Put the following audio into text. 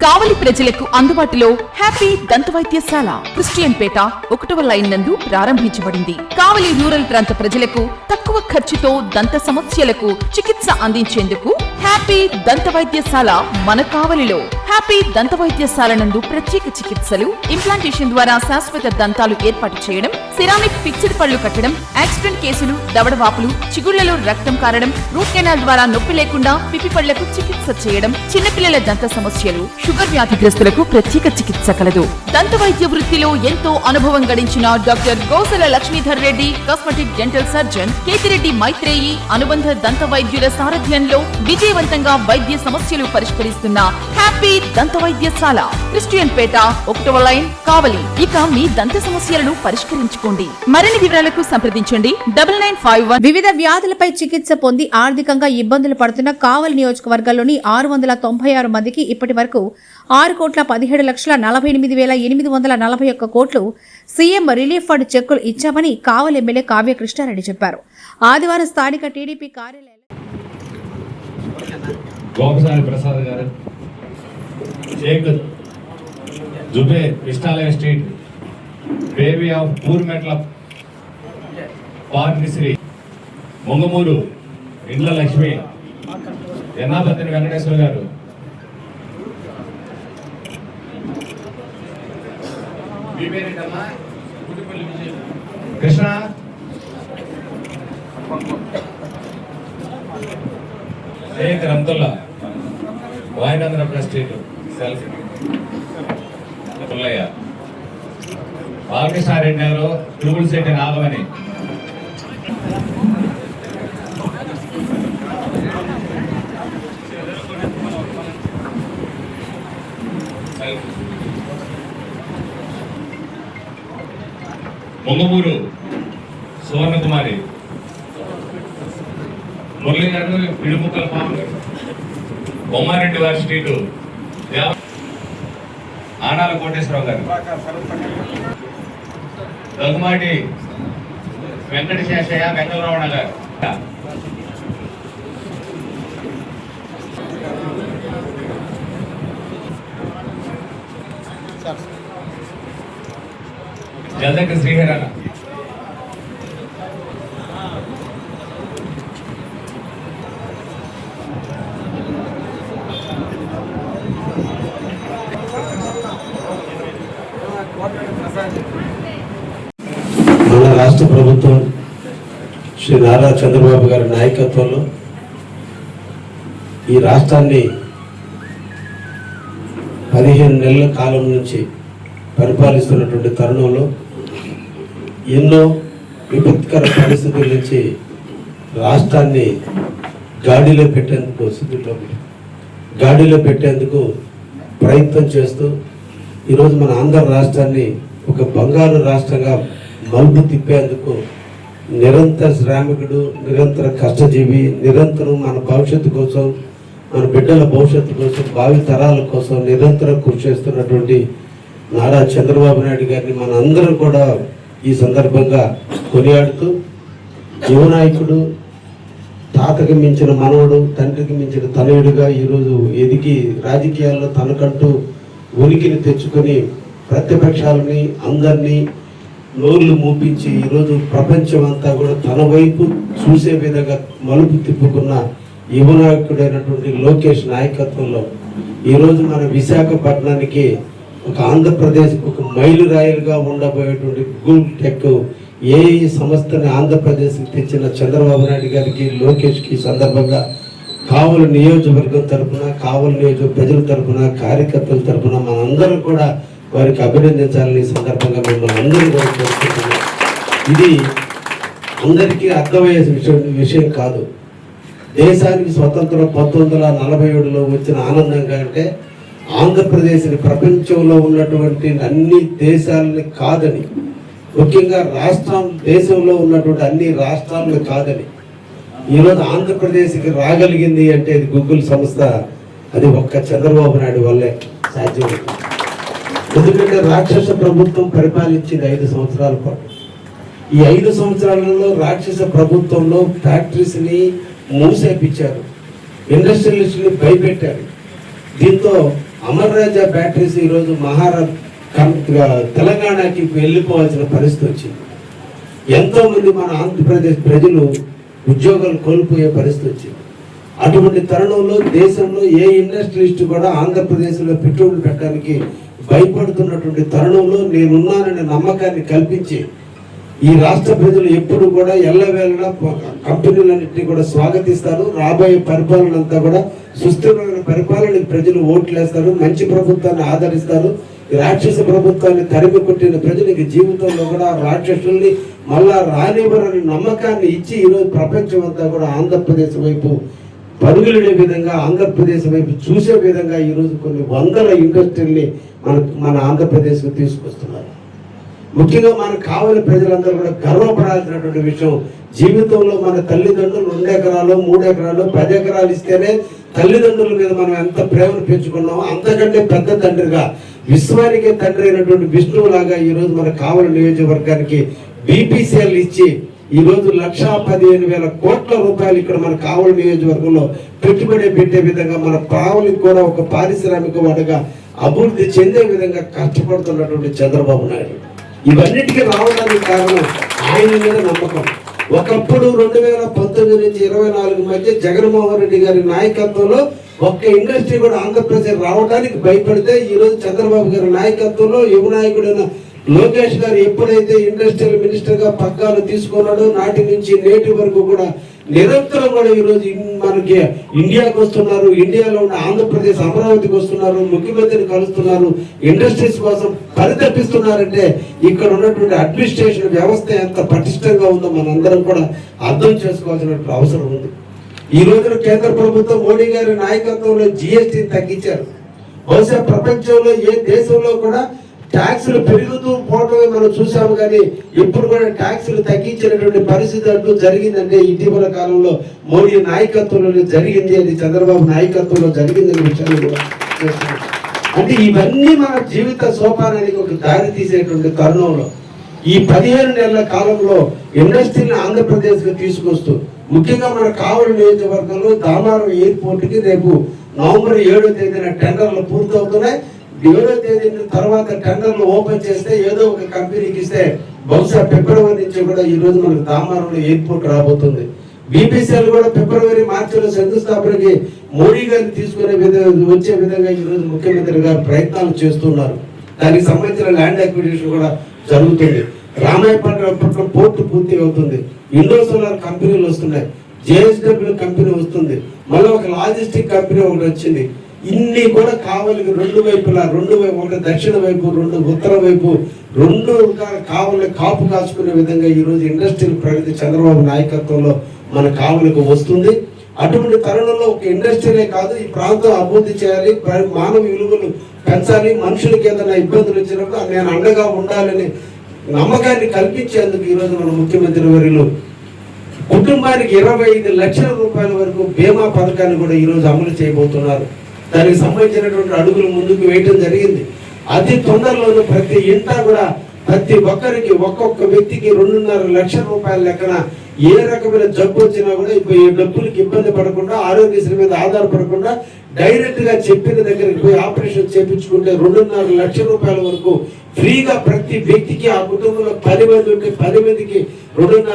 కావలి ప్రజలకు అందుబాటులో హ్యాపీ దంత వైద్యశాల క్రిస్టియన్ పేట ఒకటవ లైన్ నందు ప్రారంభించబడింది. కావలి రూరల్ ప్రాంత ప్రజలకు తక్కువ ఖర్చుతో దంత సమస్యలకు చికిత్స అందించేందుకు హ్యాపీ దంత వైద్యశాల మన కావలిలో. హ్యాపీ దంత వైద్యశాల నందు ప్రత్యేక చికిత్సలు ఇంప్లాంటేషన్ ద్వారా శాశ్వత దంతాలు ఏర్పాటు చేయడం సిరామిక్ ఫిక్స్డ్ పళ్ళు కట్టడం యాక్సిడెంట్ కేసులు దవడవాపులు చిగుళ్ళలో రక్తం కారడం రూట్ కెనాల్ ద్వారా నొప్పి లేకుండా పిపి పళ్ళకు చికిత్స చేయడం చిన్నపిల్లల దంత సమస్యలు షుగర్ వ్యాధిగ్రస్తులకు ప్రత్యేక చికిత్స కలదు. దంత వైద్య వృత్తిలో ఎంతో అనుభవం గడించిన doctor Gosala Lakshmidhar Reddy cosmetic dental surgeon Ketireddy Maitreyi అనుబంధ దంత వైద్యుల సారథ్యంలో విజయవంతంగా వైద్య సమస్యలు పరిష్కరిస్తున్న హ్యాపీ దంత వైద్యశాల క్రిస్టియన్ పేట ఒకటవ లైన్ కావలి. ఇక మీ దంత సమస్యలను పరిష్కరించుకోండి. మరిన్ని వివరాలకు సంప్రదించండి. డబల్ నైన్ ఫైవ్ వన్ వివిధ వ్యాధులపై చికిత్స పొంది ఆర్థికంగా ఇబ్బందులు పడుతున్న కావలి నియోజకవర్గంలోని ఆరు వందల తొంభై ఆరు మందికి ఇప్పటి వరకు ఆరు కోట్ల పదిహేడు లక్షల నలభై ఎనిమిది వేల ఎనిమిది వందల నలభై ఒక్క కోట్లు సీఎం రిలీఫ్ ఫండ్ చెక్కులు ఇచ్చామని కావలి ఎమ్మెల్యే కావ్య కృష్ణారెడ్డి చెప్పారు. ఆదివారం స్థానిక టీడీపీ కార్యాలయం గోపసాని ప్రసాద్ గారు Shaik జుబే Krishnalaya street baby of Purmetla Parnishri Mongamuru Indla Lakshmi Ennapatini Venkateshwara గారు మీ పేరేంటమ్మా? Krishna. Shaik Ramtulla Vayinandra street self Pullaiah. Balakrishna Reddy గారు ట్రిపుల్ సెట్ నాగమని ముంగమూరు సువర్ణకుమారి. మురళి గారు పిడుముక్కల పాము బొమ్మారెడ్డి వారి స్ట్రీటు. ఆనాల కోటేశ్వరరావు గారు. దగ్గుమాటి వెంకట శేషయ్య వెంకటరమణ గారు. జలదగ్గ శ్రీహరణ మన రాష్ట్ర ప్రభుత్వం శ్రీ నారా చంద్రబాబు గారి నాయకత్వంలో ఈ రాష్ట్రాన్ని పదిహేను నెలల కాలం నుంచి పరిపాలిస్తున్నటువంటి తరుణంలో ఎన్నో విపత్కర పరిస్థితుల నుంచి రాష్ట్రాన్ని గాడిలో పెట్టేందుకు స్థితిలో గాడిలో పెట్టేందుకు ప్రయత్నం చేస్తూ ఈరోజు మన ఆంధ్ర రాష్ట్రాన్ని ఒక బంగారు రాష్ట్రంగా మలుపు తిప్పేందుకు నిరంతర శ్రామికుడు నిరంతర కష్టజీవి నిరంతరం మన భవిష్యత్తు కోసం మన బిడ్డల భవిష్యత్తు కోసం భావి తరాల కోసం నిరంతరం కృషి చేస్తున్నటువంటి నారా చంద్రబాబు నాయుడు గారిని మనందరం కూడా ఈ సందర్భంగా కొనియాడుతూ యువ నాయకుడు తాతకి మించిన మనవడు తండ్రికి మించిన తనయుడుగా ఈరోజు ఎదిగి రాజకీయాల్లో తనకంటూ ఉనికిని తెచ్చుకొని ప్రతిపక్షాలని అందరినీ నోర్లు మూపించి ఈరోజు ప్రపంచం అంతా కూడా తన వైపు చూసే విధంగా మలుపు తిప్పుకున్న యువ నాయకుడైనటువంటి లోకేష్ నాయకత్వంలో ఈరోజు మన విశాఖపట్నానికి ఒక ఆంధ్రప్రదేశ్కి ఒక మైలురాయిలుగా ఉండబోయేటువంటి గూగుల్ టెక్ ఏ సంస్థని ఆంధ్రప్రదేశ్కి తెచ్చిన చంద్రబాబు నాయుడు గారికి లోకేష్కి సందర్భంగా కావలి నియోజకవర్గం తరపున కావలి నియోజక ప్రజల తరపున కార్యకర్తల తరపున మనందరం కూడా వారికి అభినందించాలని సందర్భంగా మిమ్మల్ని అందరూ కూడా కోరుకుంటున్నాం. ఇది అందరికీ అర్థమయ్యే విషయం విషయం కాదు. దేశానికి స్వతంత్రం పంతొమ్మిది వందల నలభై ఏడులో వచ్చిన ఆనందంగా అంటే ఆంధ్రప్రదేశ్ని ప్రపంచంలో ఉన్నటువంటి అన్ని దేశాలని కాదని ముఖ్యంగా రాష్ట్రం దేశంలో ఉన్నటువంటి అన్ని రాష్ట్రాలను కాదని ఈరోజు ఆంధ్రప్రదేశ్కి రాగలిగింది అంటే ఇది గూగుల్ సంస్థ అది ఒక్క చంద్రబాబు నాయుడు వల్లే సాధ్యమవుతుంది. ఎందుకంటే రాక్షస ప్రభుత్వం పరిపాలించింది ఐదు సంవత్సరాల పాటు. ఈ ఐదు సంవత్సరాలలో రాక్షస ప్రభుత్వంలో ఫ్యాక్టరీస్ని మూసేపించారు ఇండస్ట్రియలిస్ట్ని భయపెట్టారు. దీంతో అమర్ రాజా బ్యాటరీస్ ఈరోజు మహారా తెలంగాణకి వెళ్ళిపోవాల్సిన పరిస్థితి వచ్చింది. ఎంతోమంది మన ఆంధ్రప్రదేశ్ ప్రజలు ఉద్యోగాలు కోల్పోయే పరిస్థితి వచ్చింది. అటువంటి తరుణంలో దేశంలో ఏ ఇండస్ట్రియలిస్ట్ కూడా ఆంధ్రప్రదేశ్లో పెట్టుబడులు పెట్టడానికి భయపడుతున్నటువంటి తరుణంలో నేనున్నాననే నమ్మకాన్ని కల్పించి ఈ రాష్ట్ర ప్రజలు ఎప్పుడు కూడా ఎల్లవేళలా కంపెనీలన్నింటినీ కూడా స్వాగతిస్తారు. రాబోయే పరిపాలన అంతా కూడా సుస్థిరమైన పరిపాలన ప్రజలు ఓట్లేస్తారు. మంచి ప్రభుత్వాన్ని ఆదరిస్తారు. ఈ రాక్షస ప్రభుత్వాన్ని తరిమి కొట్టిన ప్రజలకి జీవితంలో కూడా రాక్షసుల్ని మళ్ళా రానివ్వరని నమ్మకాన్ని ఇచ్చి ఈరోజు ప్రపంచం అంతా కూడా ఆంధ్రప్రదేశ్ వైపు పరుగులనే విధంగా ఆంధ్రప్రదేశ్ వైపు చూసే విధంగా ఈరోజు కొన్ని వందల ఇండస్ట్రీల్ని మన మన ఆంధ్రప్రదేశ్కు తీసుకొస్తున్నారు. ముఖ్యంగా మనకు కావలి ప్రజలందరూ కూడా గర్వపడాల్సినటువంటి విషయం జీవితంలో మన తల్లిదండ్రులు రెండు ఎకరాలు మూడు ఎకరాలు పది ఎకరాలు ఇస్తేనే తల్లిదండ్రుల మీద మనం ఎంత ప్రేమను పెంచుకున్నామో అంతకంటే పెద్ద తండ్రిగా విశ్వానికే తండ్రి అయినటువంటి విష్ణువులాగా ఈరోజు మన కావలి నియోజకవర్గానికి బీపీసీఎల్ ఇచ్చి ఈ రోజు లక్షా పదిహేను వేల కోట్ల రూపాయలు ఇక్కడ మన కావలి నియోజకవర్గంలో పెట్టుబడి పెట్టే విధంగా మన కావలికి కూడా ఒక పారిశ్రామిక వాడుగా అభివృద్ధి చెందే విధంగా కష్టపడుతున్నటువంటి చంద్రబాబు నాయుడు. ఇవన్నిటికీ రావడానికి కారణం ఆయన మీద నమ్మకం. ఒకప్పుడు రెండు వేల పంతొమ్మిది నుంచి ఇరవై నాలుగు మధ్య జగన్మోహన్ రెడ్డి గారి నాయకత్వంలో ఒక్క ఇండస్ట్రీ కూడా ఆంధ్రప్రదేశ్ రావడానికి భయపడితే ఈ రోజు చంద్రబాబు గారి నాయకత్వంలో యువ నాయకుడైన లోకేష్ గారు ఎప్పుడైతే ఇండస్ట్రియల్ మినిస్టర్గా పక్కాలు పగ్గాలు తీసుకున్నాడో నాటి నుంచి నేటి వరకు కూడా నిరంతరం కూడా ఈరోజు మనకి ఇండియాకి వస్తున్నారు ఇండియాలో ఉన్న ఆంధ్రప్రదేశ్ అమరావతికి వస్తున్నారు ముఖ్యమంత్రిని కలుస్తున్నారు ఇండస్ట్రీస్ కోసం పరితపిస్తున్నారంటే ఇక్కడ ఉన్నటువంటి అడ్మినిస్ట్రేషన్ వ్యవస్థ ఎంత పటిష్టంగా ఉందో మనందరం కూడా అర్థం చేసుకోవాల్సినటువంటి అవసరం ఉంది. ఈ రోజున కేంద్ర ప్రభుత్వం మోడీ గారి నాయకత్వంలో జిఎస్టీని తగ్గించారు. బహుశా ప్రపంచంలో ఏ దేశంలో కూడా ట్యాక్సులు పెరుగుతూ పోవటమే మనం చూసాము కానీ ఇప్పుడు కూడా ట్యాక్సులు తగ్గించినటువంటి పరిస్థితి అంటూ జరిగిందంటే ఇటీవల కాలంలో మోడీ నాయకత్వంలో జరిగింది అది చంద్రబాబు నాయకత్వంలో జరిగిందనే విషయాన్ని కూడా అంటే ఇవన్నీ మన జీవిత సోపానానికి ఒక దారి తీసేటువంటి తరుణంలో ఈ పదిహేను నెలల కాలంలో ఇండస్ట్రీని ఆంధ్రప్రదేశ్కి తీసుకొస్తూ ముఖ్యంగా మన కావలి నియోజకవర్గంలో దామారం ఎయిర్పోర్ట్కి రేపు నవంబర్ ఏడో తేదీన టెండర్లు పూర్తవు. ఏడో తేదీ తర్వాత టెండర్లు ఓపెన్ చేస్తే ఏదో ఒక కంపెనీకి ఇస్తే బహుశా ఫిబ్రవరి నుంచి కూడా ఈ రోజు మనకు దామారంలో ఎయిర్పోర్ట్ రాబోతుంది. బీపీసీఎల్ కూడా ఫిబ్రవరి మార్చిలో శంకుస్థాపనకి మోడీ గారిని తీసుకునే విధంగా వచ్చే విధంగా ఈ రోజు ముఖ్యమంత్రి గారు ప్రయత్నాలు చేస్తున్నారు. దానికి సంబంధించిన ల్యాండ్ అక్విజిషన్ కూడా జరుగుతుంది. రామాయపట్నం పోర్టు పూర్తి అవుతుంది. ఇండో సోలార్ కంపెనీలు వస్తున్నాయి. జేఎస్డబ్ల్యూ కంపెనీ వస్తుంది. మళ్ళీ ఒక లాజిస్టిక్ కంపెనీ ఒకటి వచ్చింది. ఇన్ని కూడా కావలికి రెండు వైపులా రెండు వైపు ఒకటి దక్షిణ వైపు రెండు ఉత్తర వైపు రెండు కావలి కాపు కాచుకునే విధంగా ఈ రోజు ఇండస్ట్రియల్ ప్రగతి చంద్రబాబు నాయకత్వంలో మన కావలికి వస్తుంది. అటువంటి తరుణంలో ఒక ఇండస్ట్రీనే కాదు ఈ ప్రాంతం అభివృద్ధి చేయాలి మానవ విలువలు పెంచాలి మనుషులకి ఏదైనా ఇబ్బందులు వచ్చినప్పుడు నేను అండగా ఉండాలని నమ్మకాన్ని కల్పించేందుకు ఈరోజు మన ముఖ్యమంత్రి వర్యులు కుటుంబానికి ఇరవై ఐదు లక్షల రూపాయల వరకు బీమా పథకాన్ని కూడా ఈరోజు అమలు చేయబోతున్నారు. దానికి సంబంధించినటువంటి అడుగులు ముందుకు వేయటం జరిగింది. అతి తొందరలోనే ప్రతి ఇంటా కూడా ప్రతి ఒక్కరికి ఒక్కొక్క వ్యక్తికి రెండున్నర లక్షల రూపాయల లెక్కన ఏ రకమైన జబ్బు వచ్చినా కూడా ఇప్పుడు ఈ డబ్బులకి ఇబ్బంది పడకుండా ఆరోగ్యశ్రీ మీద ఆధారపడకుండా డైరెక్ట్గా చెప్పిన దగ్గరికి పోయి ఆపరేషన్ చేపించుకుంటే రెండున్నర లక్షల రూపాయల వరకు ఫ్రీగా ప్రతి వ్యక్తికి ఆ కుటుంబంలో పది మంది ఉంటే పది మందికి రెండున్నర